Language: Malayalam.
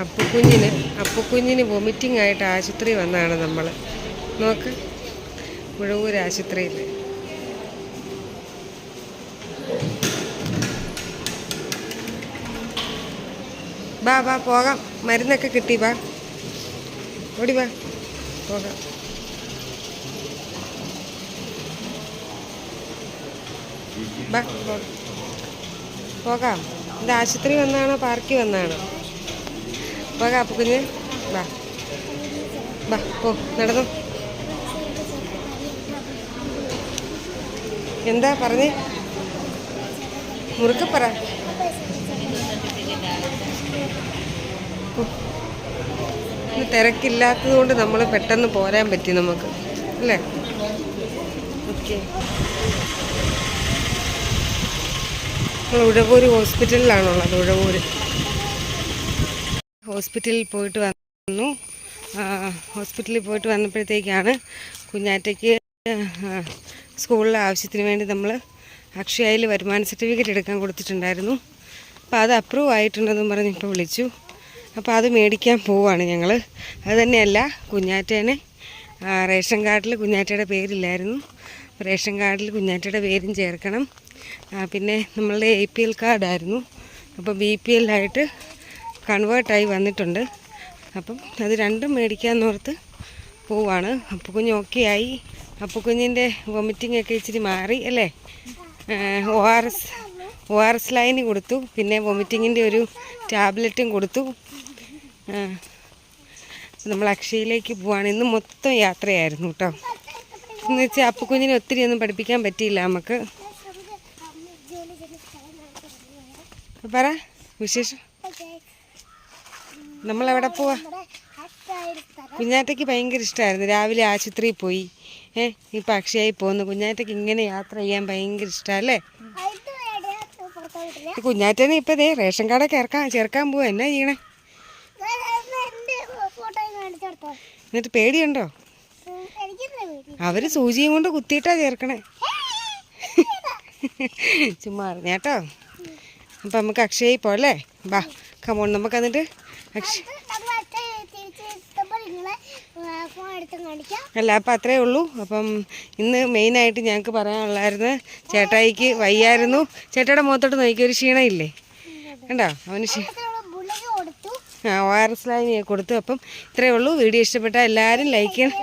അപ്പുക്കുഞ്ഞിന് അപ്പുക്കുഞ്ഞിന് വൊമിറ്റിംഗ് ആയിട്ട് ആശുപത്രി വന്നാണ് നമ്മൾ നോക്ക് മുഴവൂർ ആശുപത്രിയിൽ ബാ ബാ പോകാം. മരുന്നൊക്കെ കിട്ടി ബാ. ഓടി ബാ പോകാം. പോകാം. ഇത് ആശുപത്രി വന്നാണോ പാർക്കിൽ വന്നാണോ? പോകാം അപ്പുക്കുഞ്ഞ്. ബാ. ബാ പോ നടന്നു. എന്താ പറഞ്ഞേ? മുറുക്കെ പറ. തിരക്കില്ലാത്തത് കൊണ്ട് നമ്മൾ പെട്ടെന്ന് പോരാൻ പറ്റി നമുക്ക്. അല്ലേ? ഓക്കെ. ഉഴവൂർ ഹോസ്പിറ്റലിലാണുള്ളത് ഉഴവൂർ ഹോസ്പിറ്റലിൽ പോയിട്ട് വന്നു. ഹോസ്പിറ്റലിൽ പോയിട്ട് വന്നപ്പോഴത്തേക്കാണ് കുഞ്ഞാറ്റയ്ക്ക് സ്കൂളിലെ ആവശ്യത്തിന് വേണ്ടി നമ്മൾ അക്ഷയയിൽ വരുമാന സർട്ടിഫിക്കറ്റ് എടുക്കാൻ കൊടുത്തിട്ടുണ്ടായിരുന്നു. അപ്പോൾ അത് അപ്രൂവ് ആയിട്ടുണ്ടെന്നും പറഞ്ഞ് ഇപ്പോൾ വിളിച്ചു. അപ്പോൾ അത് മേടിക്കാൻ പോവാണ് ഞങ്ങൾ അത് തന്നെയല്ല കുഞ്ഞാറ്റേനെ റേഷൻ കാർഡിൽ കുഞ്ഞാറ്റയുടെ പേരില്ലായിരുന്നു. റേഷൻ കാർഡിൽ കുഞ്ഞാറ്റയുടെ പേരും ചേർക്കണം. പിന്നെ നമ്മളുടെ എ പി എൽ കാർഡായിരുന്നു അപ്പോൾ ബി പി എല്ലായിട്ട് കൺവേർട്ടായി വന്നിട്ടുണ്ട്. അപ്പം അത് രണ്ടും മേടിക്കാമെന്നോർത്ത് പോവാണ്. അപ്പോൾ ഓക്കെ ആയി. അപ്പോൾ വൊമിറ്റിംഗ് ഒക്കെ ഇച്ചിരി മാറി അല്ലേ? O R S O R S line കൊടുത്തു. പിന്നെ വൊമിറ്റിങ്ങിന്റെ ഒരു ടാബ്ലറ്റും കൊടുത്തു. നമ്മൾ അക്ഷയിലേക്ക് പോവാണ്. ഇന്ന് മൊത്തം യാത്രയായിരുന്നു കേട്ടോ. എന്ന് വെച്ചാൽ അപ്പുക്കുഞ്ഞിനെ ഒത്തിരി ഒന്നും പഠിപ്പിക്കാൻ പറ്റിയില്ല നമുക്ക്. പറ വിശേഷം? നമ്മളെവിടെ പോവാ? കുഞ്ഞാറ്റയ്ക്ക് ഭയങ്കര ഇഷ്ടമായിരുന്നു രാവിലെ ആശുപത്രിയിൽ പോയി. ഏ ഇപ്പം അക്ഷയായി പോകുന്നു കുഞ്ഞാറ്റയ്ക്ക് ഇങ്ങനെ യാത്ര ചെയ്യാൻ ഭയങ്കര ഇഷ്ടമല്ലേ കുഞ്ഞാറ്റനെ ഇപ്പം ഇതേ റേഷൻ കാർഡൊക്കെ ഇറക്കാൻ ചേർക്കാൻ പോവാ. എന്നാ ചെയ്യണേ? എന്നിട്ട് പേടിയുണ്ടോ? അവർ സൂചിയും കൊണ്ട് കുത്തിയിട്ടാ ചേർക്കണേ. ചുമ്മാ അറിഞ്ഞ കേട്ടോ. അപ്പം നമുക്ക് അക്ഷയയിൽ പോലെ ബാ കമോൺ നമുക്ക് എന്നിട്ട് അക്ഷയ അല്ല അപ്പം അത്രേ ഉള്ളൂ. അപ്പം ഇന്ന് മെയിനായിട്ട് ഞങ്ങൾക്ക് പറയാനുള്ളായിരുന്നു ചേട്ടായിക്ക് വയ്യായിരുന്നു. ചേട്ടയുടെ മുഖത്തോട്ട് നോക്കി ഒരു ക്ഷീണമില്ലേ കണ്ടോ? അവന് ആ ഒ ആർ എസ് ലൈനിയെ കൊടുത്തു. അപ്പം ഇത്രയേ ഉള്ളൂ. വീഡിയോ ഇഷ്ടപ്പെട്ട എല്ലാവരും ലൈക്ക് ചെയ്യണം.